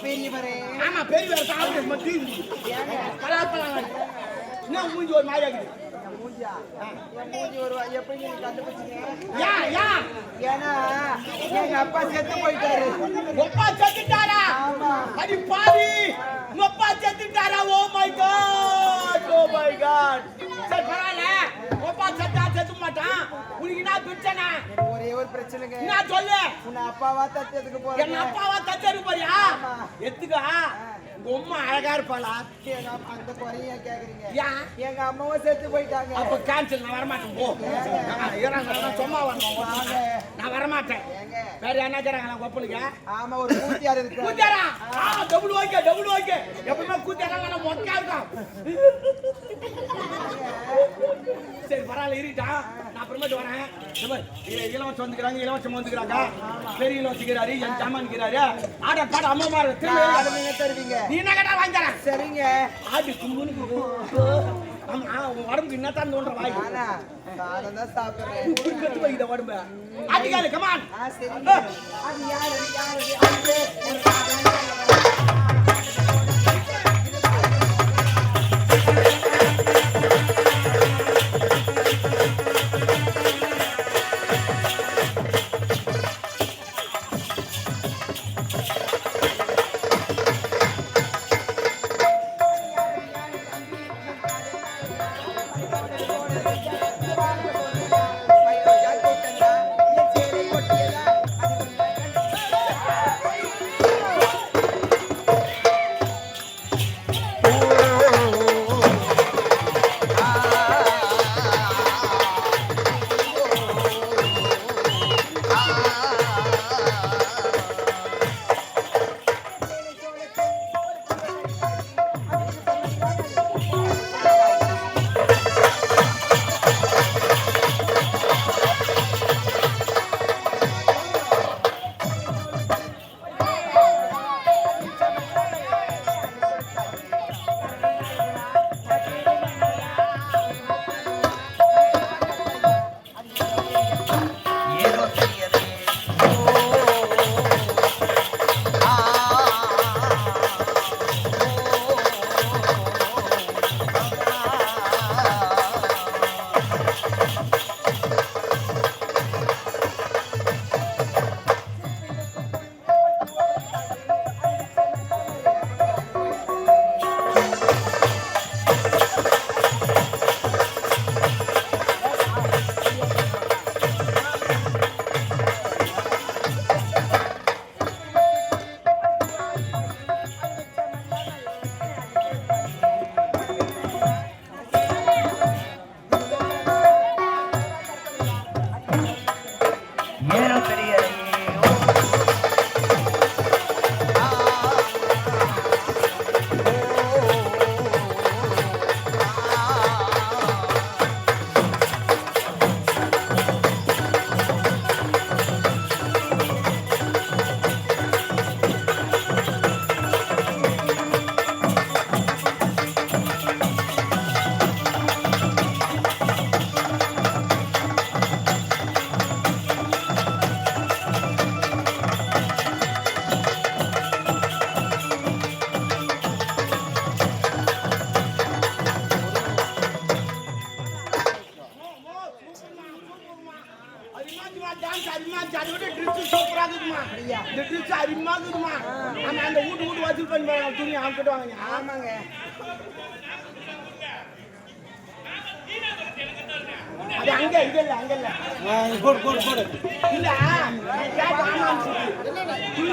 பெரியவரே ஆமா பெரியவர் சாப்பிட்டு மட்டும் பலாப்பழம் என்ன மூஞ்சி ஒரு மாதிரி ஆகுது? என் மூஞ்சியா என் மூஞ்சி ஒரு எப்படி நீங்க கண்டுபிடிச்சீங்க? யா யா. ஏன்னா எங்க அப்பா செத்து போயிட்டாரு. ஒப்பா செத்துட்டாரா? அடி பாவி. உங்க அப்பா செத்துட்டாரா? Oh my god oh my god சரி மாட்டான். உனக்கு என்ன பிரச்சனை எனக்கு ஒரே ஒரு பிரச்சனைங்க. என்ன சொல்லு? உன்னை அப்பாவா தத்ததுக்கு போறேன் அப்பாவா தத்தெடுக்க போறியா. எத்துக்கா உங்க அம்மா அழகா இருப்பாளா? அந்த குறைய கேக்குறீங்க எங்க அம்மாவும் செத்து போயிட்டாங்க. அப்ப கேன்சல் நான் வரமாட்டேன். போ. நான் சும்மா வரணும். நான் வரமாட்டேன். வேற என்ன கேறாங்களா கொப்பலுக்கு ஆமா ஒரு கூத்தியார் இருக்கு கூத்தாரா ஆ. டபுள் ஓகே டபுள் ஓகே எப்பவுமே கூத்தாரா மொக்கையா இருக்கும் சரி பரவாயில்ல இருட்டா நான் அப்புறமேட்டு வரேன். இலவசம் வந்துக்கிறாங்க இலவசம் வந்துக்கிறாங்க பெரிய இலவசிக்கிறாரு என் சாமான்கிறாரு ஆட பாட அம்மா ஆடு நீங்க தருவீங்க. நீ என்ன கேட்டா வாங்கி தரேன் சரிங்க. ஆடு கும்புனுக்கு ஆமா உன் உடம்புக்கு என்னத்தான் தோன்ற வாய். காரம் தான் சாப்பிடுறேன். உப்பு கட்டு வைக்கிற உடம்பு. ஆட்டிக்காது கமான் ஆ சரிங்க. அது யாரு யாரு?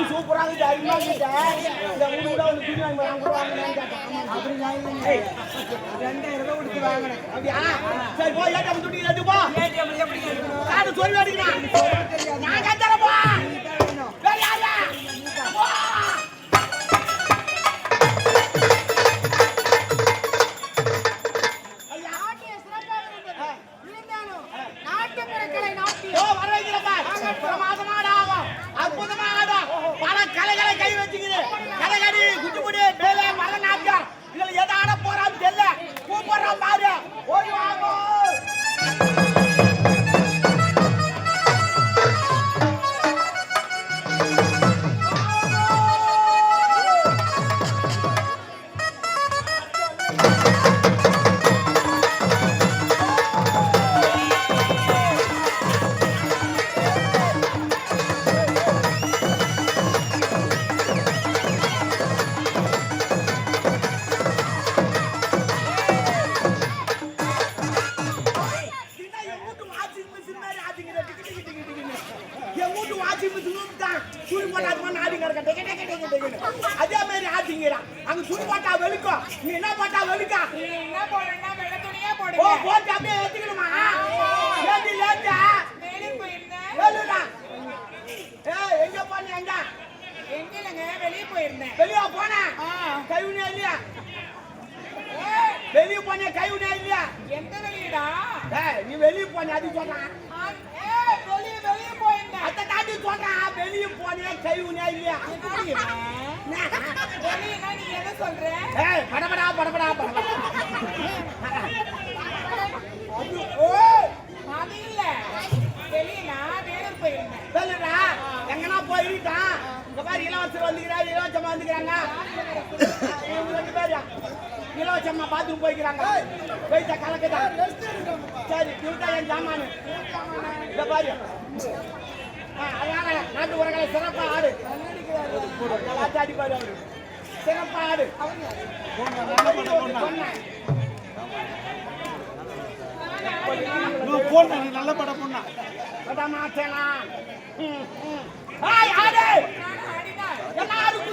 சூப்பரா இருக்குது, அருமையா. இந்த வந்து வாங்கி கூட. அப்படி ரெண்டாயிரம் ரூபாய் கொடுத்து வாங்கினேன் அப்படியா? சரி, போ, ஏடிஎம் துணி எடுத்து போ. காடு சொல்லி அடிக்கிறான். நான் Thank you. படபடா படபடா அது சொல்லுடா எங்கனா போயிருக்கான் இந்த மாதிரி இலவசம் வந்துக்கிறாரு இலவசமா வந்துக்கிறாங்க. ரெண்டு பேர் இலவசமா போய்க்கிறாங்க. போயிட்டா கலக்குதா? சரி இவர்தான் என் ஜாமானு. இந்த மாதிரி அதனால நாட்டு உரங்களை சிறப்பாக ஆடு. அடிப்பாரு அவரு. சிறப்பாடு. போன நல்ல படம் பொண்ணா. படம் மாத்தலா ஆய் ஆடு எல்லாரும்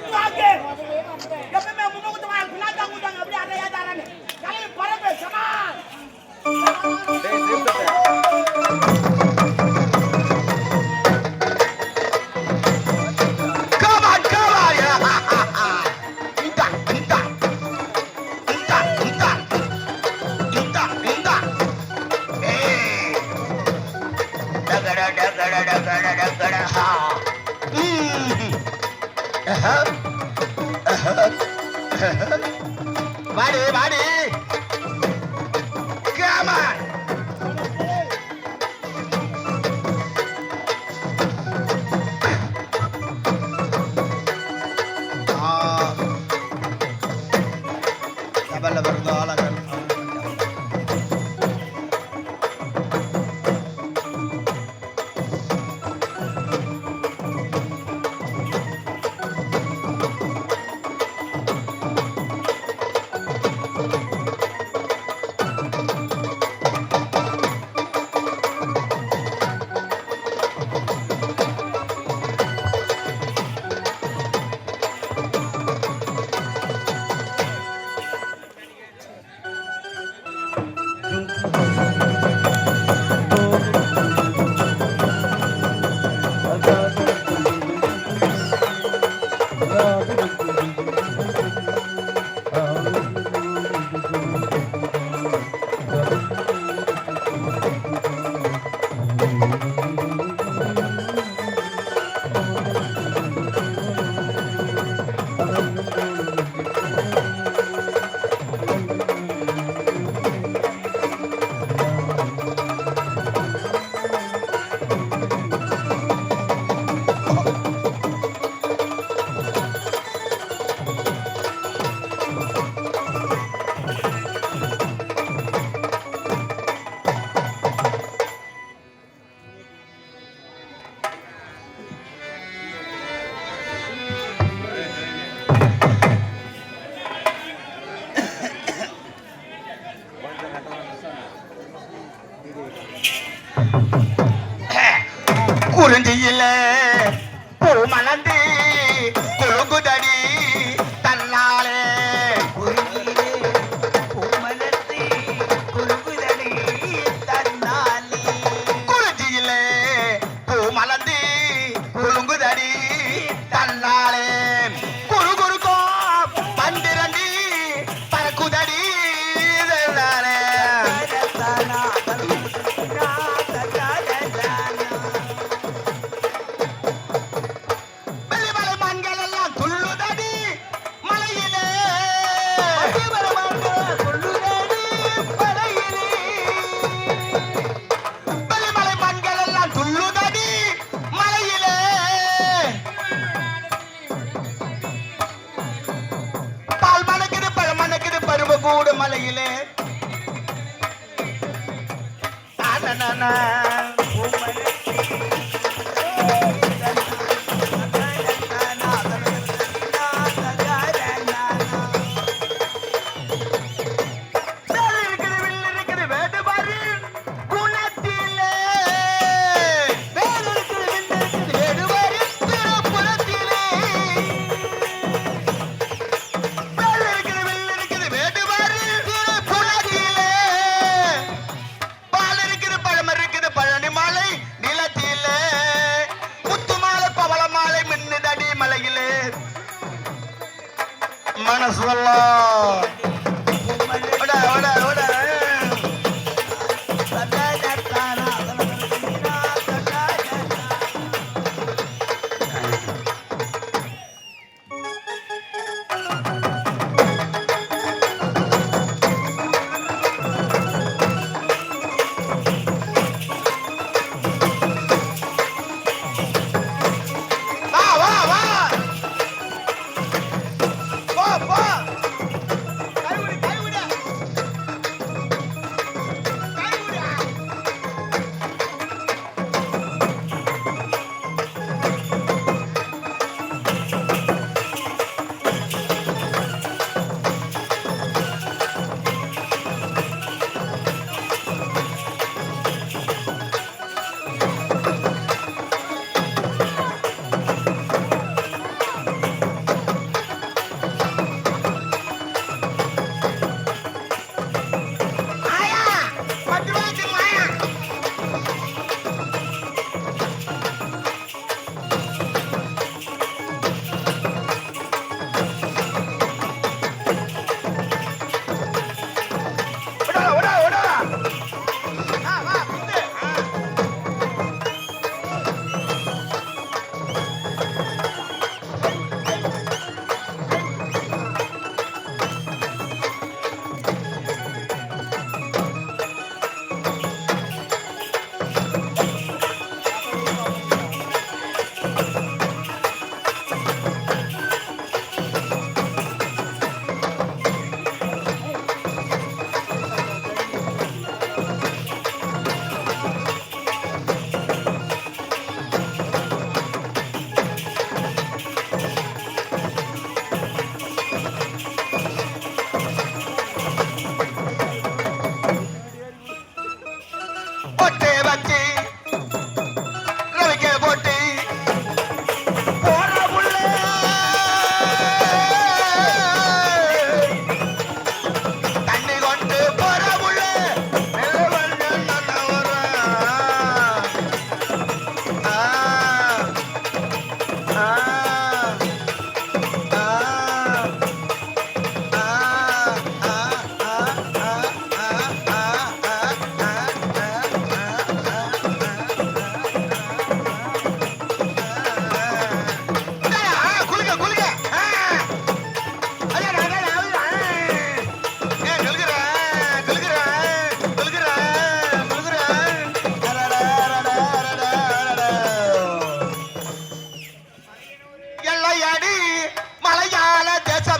त्याचा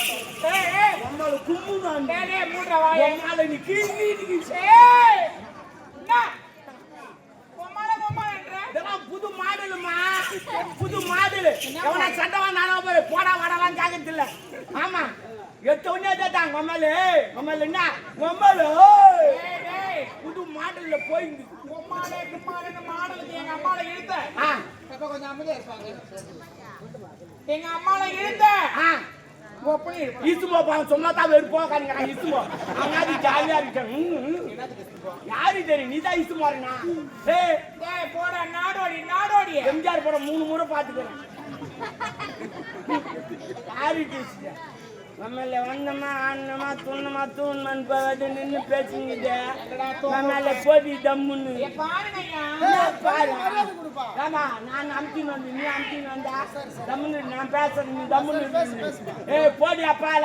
ஏய், ஏய், உங்க மேல கும்மு நான் டேய், மூடுறா வாயை. நீ கீழ் நீ ஏய், என்ன? உம்மால? இதெல்லாம் புது மாடலுமா புது மாடல் எவனா சட்டவா நானா போய் போடா வாடாலாம் கேட்கறது இல்ல ஆமா எத்த உடனே தான் கொம்மலு கொம்மலு என்ன கொம்மலு டேய், புது மாடல்ல போயிருந்து உம்மாலே, கும்மாலேன்னு மாடலுக்கு எங்க அம்மால இழுத்த. ஆ கொஞ்சம் அமைதியா இருப்பாங்க. எங்க அம்மால இழுத்த. ஆ. இசுமோ பாங்க சும்மா தான் வெறுப்போம் கணிக்கிறா இசுமோ அங்காடி ஜாலியா இருக்கேன். யாரு தெரியும் நீ தான் இசுமாருனா ஏய் டேய், போடா, நாடோடி, நாடோடி. எம்ஜிஆர் படம் மூணு முறை பார்த்துக்கிறேன். யாரு நம்மள வந்தமா ஆனமா துண்ணமா தூண்மன் போவது நின்னு பேசுங்கிட்டு நம்மள போதி தம்முன்னு. பாரு? ஆமா நான் அமுத்தின்னு வந்து நீ அமுத்தின்னு வந்தா தம்முன்னு நான் பேசுறது நீ தம்முன்னு ஏய் போடி அப்பால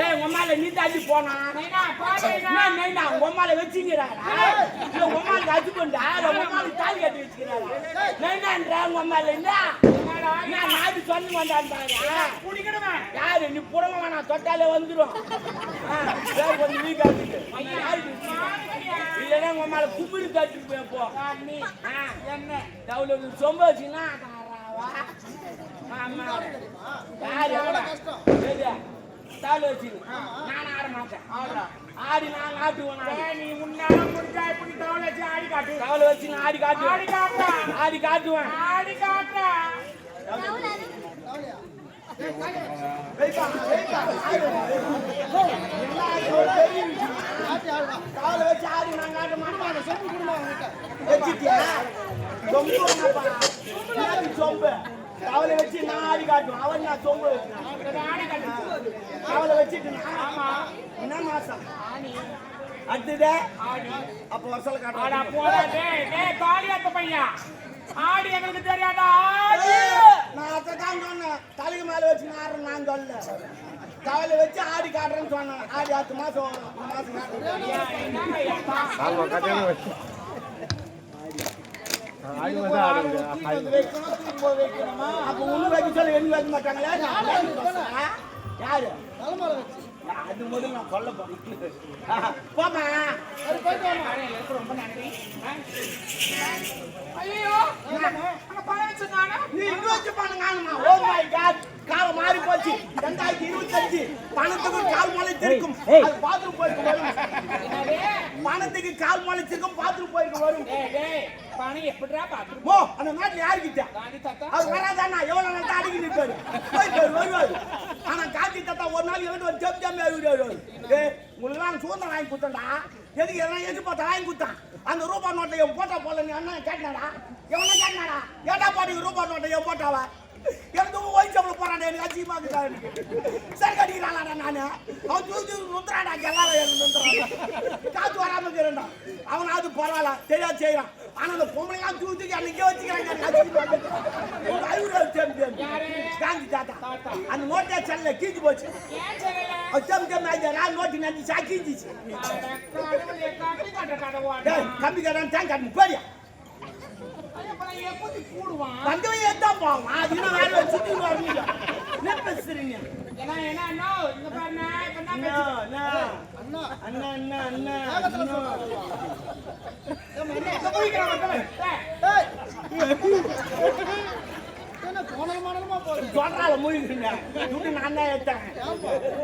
ஏய் உம்மால நீ தாண்டி போனா? நைனா, உம்மால வச்சுக்கிறாரா? இல்ல உம்மாலுக்கு அச்சுக்கொண்டா இல்ல உம்மாலுக்கு தாலி கட்டி வச்சுக்கிறாரா? நைனான்றா உம்மால என்ன நான் நாடு சொல்லி வந்தான் பாரு குடிக்கணுமே. யாரு நீ புடவை வேணாம் தொட்டாலே வந்துடும் கொஞ்சம் வீக் ஆகுது. இல்லைன்னா உங்க மேல கும்பிடு தட்டிட்டு போய் போ என்ன? எவ்வளவு சொம்ப வச்சுன்னா? தவளை வச்சுரு. நான் ஆட மாட்டேன். ஆடி நான். ஏய், நீ உன்னால முடிஞ்சா இப்படி தவளை வச்சு ஆடி காட்டு. தவளை வச்சு நான் ஆடி ஆடி காட்டுவேன். ஆடி காட்டுவேன் ஆடி காட்டுறா. தவளை வச்சு ஆடி நான் காட்ட மாட்டேன் சொம்பு கொடுமா வச்சுட்டியா சொம்பு சொம்பு தவளை வச்சு நான் ஆடி காட்டுவேன் அவன் நான் சொம்பு வச்சுனான் காட்டு. அவளை வச்சுட்டு ஆமா என்ன மாசம் அடுத்தது அப்ப வருஷம் அடா காட்டுறேன் போடா, டேய், டேய், தாலியாத்த பையன். ஆடி எங்களுக்கு தெரியாதா? ஆடி. நான் அதான் சொன்னேன். தலைக்கு மேல வச்சு நாடுறேன் நான் சொல்ல தவளை வச்சு ஆடி காட்டுறேன்னு சொன்னேன். ஆடி அடுத்த மாசம் வரும். மாசம் பா. அப்ப ஒண்ணு வைக்க சொல்ல எண்ணி வைக்க மாட்டாங்களே? யாரு? அது முதல்ல நான் சொல்ல போறேன். போமா ரொம்ப நன்றி? ஐயோ அங்க பணம் வச்சிருந்தாங்க நீ இங்க வச்சு காணுமா ஓ மை காட் காலம் மாறி போச்சு. ரெண்டாயிரத்தி இருபத்தஞ்சு பணத்துக்கு கால் முளைச்சிருக்கும் அது பாத்ரூம் போயிருக்கு வரும். பணத்துக்கு கால் முளைச்சிருக்கும் பாத்ரூம் போயிருக்கு வரும். பணம் எப்படிடா பாத்துருப்போம் ஓ அந்த நாட்டுல யாருக்கிட்ட? அவர் வராதானா எவ்வளவு நாள் அடிக்கி நிற்பாரு போயிட்டு வருவாரு ஆனா காந்தி தாத்தா ஒரு நாள் இவன் ஒரு ஜம் ஜம் வருவாரு. ஏ உங்களுக்கு சுதந்திரம் வாங்கி கொடுத்தா எதுக்கு எதனா எதிர்பார்த்தா வாங்கி கொடுத்தான்? அந்த ரூபா நோட்டை என் போட்டா போல நீ அண்ணன் கேட்டாடா எவனா கேட்டாடா ஏடா ரூபா நோட்டை என் போட்டாவா? எனக்கு ஒயிட் சம்பளம் போறான் எனக்கு அசிங்கமா இருக்குதா எனக்கு. சரி கட்டிக்கிறான்டா நானு அவன் தூக்கி நுந்துறாடா எனக்கு நுந்துறான் காத்து வராம இருக்கிறேன்டா அவன் அது பரவாயில்ல தெரியாது செய்யறான் ஆனா அந்த பொம்பளைலாம் தூக்கி தூக்கி அன்னைக்கே வச்சுக்கிறாங்க எனக்கு அசிங்கமா இருக்குது. ஐநூறு தேம் காந்தி தாத்தா. அந்த நோட்டை செல்ல கீஞ்சு போச்சு. ஆயிடுச்சு நான் நோட்டு நன்றி சா கீஞ்சிச்சு. கம்பி கட்ட கடவுளா. டேய் கம்பி கடன் தேங்க் காட்டு போறியா? ஐயா, அப்புறம் எப்படி கூடுவான். வந்தவன் எந்த போவோம் அது இன்னும் வேற வச்சு சுத்தி வருவீங்க என்ன பேசுறீங்க? என்ன என்ன அண்ணா இங்க இப்ப என்ன அண்ணா? அண்ணா, அண்ணா, அண்ணா, அண்ணா, அண்ணா. இங்க போய்க்கிறான் மக்களே. ஏய், சொல்றால மூழ்கிங்க துட்டு நான் தான்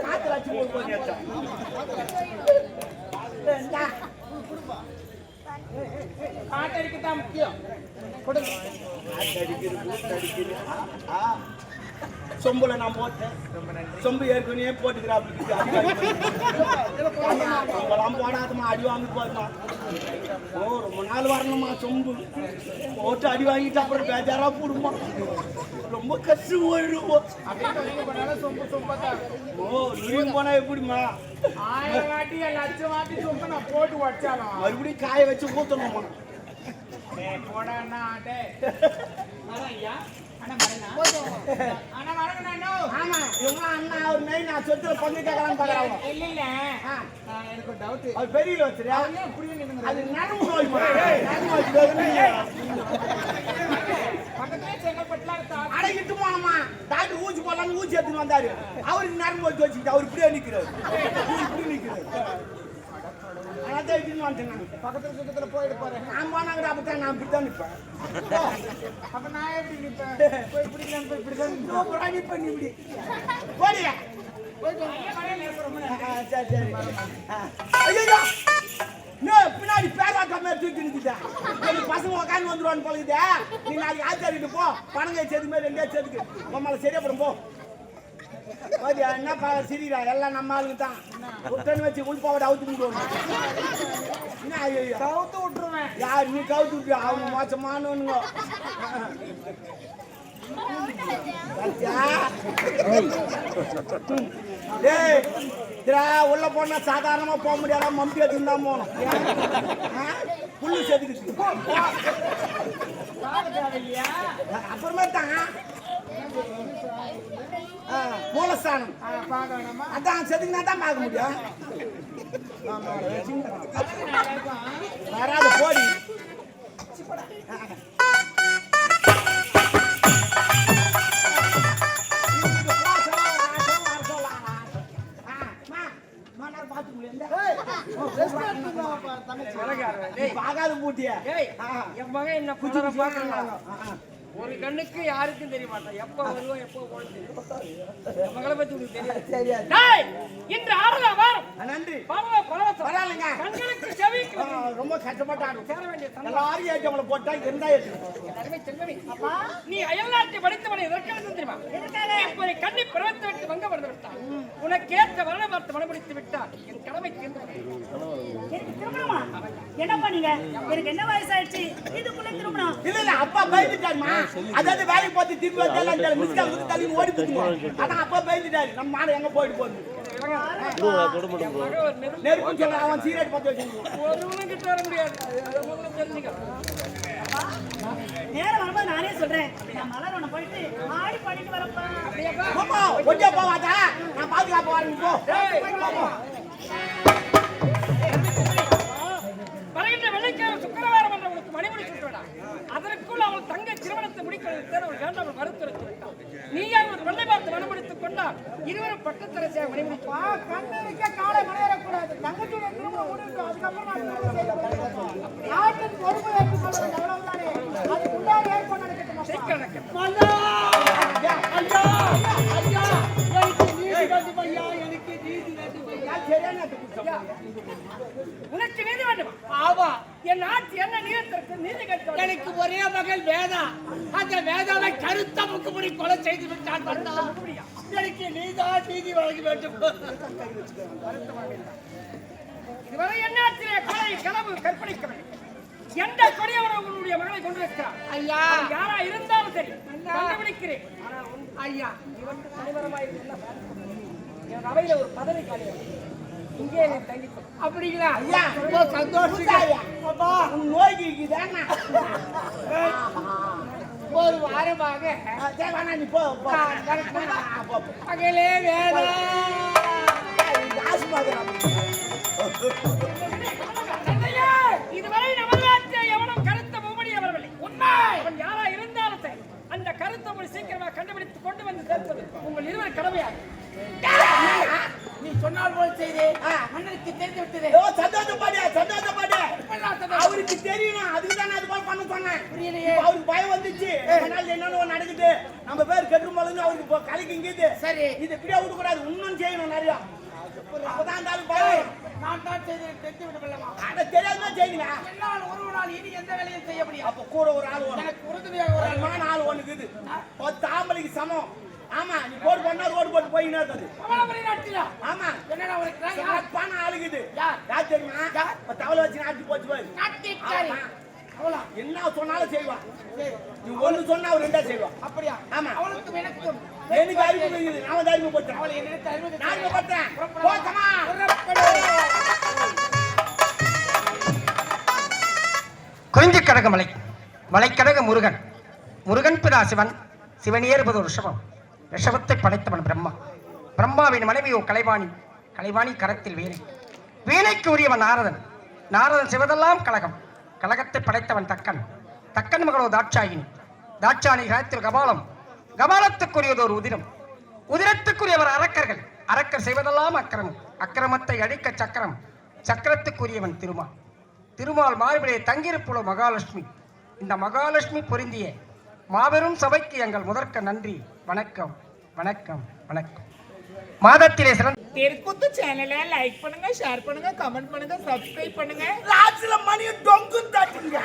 காத்துல வச்சு எடுத்தேன் இந்தா. காட்டடிக்கத்தான் முக்கியம் கொடுங்க அடிக்குது, பூத்து அடிக்குது. ஆ, ஆ. சொம்புல நான் போட்டேன் சொம்பு ஏற்கனவே போட்டுக்கிறாப்புல சொம்பெல்லாம் போடாதமா அடி வாங்கி போதுமா ஓ ரொம்ப நாள் வரணுமா சொம்பு போட்டு அடி வாங்கிட்டு அப்புறம் பேஜாரா போடுமா ரொம்ப கஷ்டம் போயிடுவோம் ஓ நுழையும் போனா எப்படிமா மறுபடியும் காய வச்சு ஊத்தணுமா போடா அண்ணா, அண்ணா, ஆமா இவங்க அண்ணா அவர் மெயின் நான் சொத்துல பங்கு கேட்கலாம்னு பாக்குறாங்க இல்ல, இல்ல. எனக்கு ஒரு பெரிய வச்சுரியா அவன் ஏன் அது நரம்பு போனோமா டாக்டர் ஊசி போடலாம்னு ஊசி எடுத்துன்னு வந்தாரு அவருக்கு நரம்பு வச்சு வச்சுக்கிட்டு அவர் இப்படியே நிக்கிறாரு இப்படி நிக்கிறாரு அதான் இட்டுன்னு வந்துட்டேன். பக்கத்துல சுத்தத்துல போயிட்டு போறேன். நான் போனாங்க அப்பதான் நான் இப்படித்தான் நிப்பேன். அப்ப நான் எப்படி நிப்பேன்? போய் பிடிக்கலான்னு போய் நிப்பேன். சூப்பரா நிப்பேன் நீ இப்படி. போடியா? பின்னாடி பேராக்கா மேல தூக்கி எனக்கு பசங்க உட்காந்து வந்துருவான்னு பழகுதே நீ நாளைக்கு ஆச்சாரிட்டு போ. பணங்க செது மாதிரி ரெண்டே செதுக்கு உம்மால சரியா போடும் போ. என்ன பா சிரிடா எல்லாம் நம்ம ஆளுங்க தான். விட்டன்னு வச்சு உள்பாவோட அவுத்து விடுவோம் கவுத்து விட்டுருவேன். யார் நீ கவுத்து விட்டு அவங்க மோசமானவனுங்க. உள்ள போனா சாதாரணமா போக முடியாத? மம்பி எடுத்துன்னு தான் ஆ? புல்லு தேவையில்லையா? அப்புறமா தான் மூலஸ்தானம்? அதான் செதுக்குனா தான் பார்க்க முடியும். வராது போடி பாகாத பூட்டிய என் மகன் என்ன குதிரை பார்க்கறான். ஒரு கண்ணுக்கு யாருக்கும் தெரிய மாட்டான். எப்ப வருவோம் எப்போ போகணும் தெரியும் மகளை பத்தி உனக்கு தெரியாது. இன்று ஆறுதல் வாரம் நன்றி. பாவ பரவசம். கண்களுக்கு செவிக்கு ரொம்ப கஷ்டப்பட்டாங்க. சேர வேண்டிய. எல்லாரும் ஏற்றி அவளை போட்டா இருந்தா அருமை செல்வமே. நீ அயல்நாட்டை படித்தவனை எதற்காக தெரியுமா? இப்போதை கண்ணி பிறந்து விட்டு வங்க வந்து விட்டான். உனக்கேற்ற வரண பார்த்து மனமுடித்து விட்டார் என் கடமை திருமணமா என்ன பண்ணீங்க? எனக்கு என்ன வயசாயிடுச்சு? இதுக்குள்ள திருமணம் இல்ல இல்ல அப்பா பயந்துட்டாருமா. அதாவது வேலைக்கு போட்டு திரும்பி வந்தாலும் மிஸ் கால் வந்து தள்ளி ஓடி ஆனா அப்பா பயந்துட்டாரு. நம்ம மாடு எங்க போயிட்டு போகுது? நெருப்பு சொல்ல அவன் சீரட் வச்சிருக்கான் நேரம் வரும்போது நானே சொல்றேன். நான் மலர் ஒண்ணு போயிட்டு ஆடி பாடிட்டு வரப்பா. போவாதா? நான் பாதுகாப்பு வரேன் போ. அதற்குள் அவள் தங்க திருமணத்தை முடிக்கிறது அவள் வேண்டாம் அவள் மறுத்துரைத்து விட்டாள் நீ அவள் வெள்ளை பார்த்து மனமுடித்துக் கொண்டால் இருவரும் பட்டத்தரசியாக வா, கண்ணு வைக்க காலை மலையேறக்கூடாது. தங்கச்சியோட திருமணம். அதுக்கப்புறம் நான். நாட்டின் பொறுப்பை ஏற்றுக்கொள்வது எவ்வளவுதானே? அதுக்குண்டான ஏற்பாடு நடக்கட்டும். சீக்கிரம் ஐயா, ஐயா, ஐயா, எனக்கு நீதி வேண்டும் ஐயா, எனக்கு நீதி வேண்டும் ஐயா. நான் சரியான இடத்துக்கு கூப்பிட்டேன். உனக்கு நீதி வேண்டுமா ஆமா என் நாட்டு என்ன நீதித்திற்கு நீதி கேட்க எனக்கு ஒரே மகள் வேதா. அந்த வேதாவை கருத்த முக்குமுடி கொலை செய்து விட்டான் எனக்கு நீதான் நீதி வழங்க வேண்டும். இதுவரை என்னாற்றிலே கொலை கனவு கற்பழிக்கவில்லை. எந்த கொடியவரை உன்னுடைய மகளை கொண்டிருக்கிறார் ஐயா. யாரா இருந்தாலும் சரி கண்டுபிடிக்கிறேன். ஐயா. இவன் தலைவரமாய் இருந்தால் என் அவையில ஒரு பதவி காலியாக அப்படிங்களா? ஐயா, ரொம்ப சந்தோஷம் புத்தாயா? அப்பா உன் நோய்க்கு இருக்குதாண்ணா? ஒரு வாரமாக. வேணாம், நீ போ. தந்தையே, இதுவரை நாட்டில் எவனும் கருத்த முகமடி வரவில்லை உண்மை. அவன் யாரா இருந்தாலும் அந்த கருத்த சீக்கிரமா கண்டுபிடித்து கொண்டு வந்து சேர்ப்பது உங்கள் இருவர் கடமையாகும். நீ சொன்னால் போல் செய்து. மன்னருக்கு தெரிந்து விட்டது. ஓ சந்தோஷப்படு சந்தோஷப்படு அவருக்கு தெரியணும் அதுக்கு தான் அது போல பண்ண சொன்னேன். புரியலையே. அவருக்கு பயம் வந்துச்சு. அதனால என்னன்னு நடக்குது. நம்ம பேர் கெட்டு போலன்னு அவருக்கு கலைக்கு இங்கிது சரி. இது இப்படியே விட கூடாது இன்னும் செய்யணும் நிறைய. அப்பதான் ஆளு பயம். நான் தான் செய்து தெரிந்து விடவில்லமா அத தெரியாம செய்யுங்க என்னால் ஒரு நாள் இனி எந்த வேலையும் செய்ய முடியாது. அப்ப கூட ஒரு ஆள் எனக்கு உறுதுணையாக ஒரு ஆள் ஆள் ஒண்ணு இருக்குது பத்து ஆம்பளைக்கு சமம். ஆமா நீ போடு பண்ணா ரோடு போட்டு கமலபுரி நாட்டிலா ஆமா. என்னடா ஒரு கிராங்க சாப்பான ஆளுக்குது யார்? யார் தெரியுமா? தவளை வச்சு நாட்டி போச்சு பாரு. என்ன சொன்னாலும் செய்வான் நீ ஒண்ணு சொன்னா அவர் ரெண்டா செய்வான் அப்படியா? ஆமா. அவளுக்கும் எனக்கும் எனக்கு அறிவு இருக்குது. நான் வந்து அறிவு போட்டேன் அவளை. போட்டேன் புறப்படலாம். போக்கமா குறிஞ்சி கடக மலை. மலைக்கடக முருகன். முருகன் பிதா சிவன். சிவன் ஏறுபது ரிஷபம் ரிஷபத்தை படைத்தவன் பிரம்மா. பிரம்மாவின் மனைவியோ கலைவாணி. கலைவாணி கரத்தில் வீணை. வீணைக்கு உரியவன் நாரதன். நாரதன் செய்வதெல்லாம் கழகம். கழகத்தை படைத்தவன் தக்கன். தக்கன் மகளோ தாட்சாயினி. தாட்சாணி கழகத்தில் கபாலம். கபாலத்துக்குரியதோர் உதிரம். உதிரத்துக்குரியவர் அரக்கர்கள். அரக்கர் செய்வதெல்லாம் அக்கிரமம். அக்கிரமத்தை அழிக்க சக்கரம். சக்கரத்துக்குரியவன் திருமால் திருமால் மார்பிலே தங்கியிருப்புள்ள மகாலட்சுமி. இந்த மகாலட்சுமி பொருந்திய மாபெரும் சபைக்கு எங்கள் முதற்க நன்றி. வணக்கம் வணக்கம் வணக்கம். மாதத்திலே சிறந்த தெருக்கூத்து சேனலை லைக் பண்ணுங்க ஷேர் பண்ணுங்க கமெண்ட் பண்ணுங்க சப்ஸ்கிரைப் பண்ணுங்க. லாஸ்ட்ல மணி டொங்கு தட்டுங்க.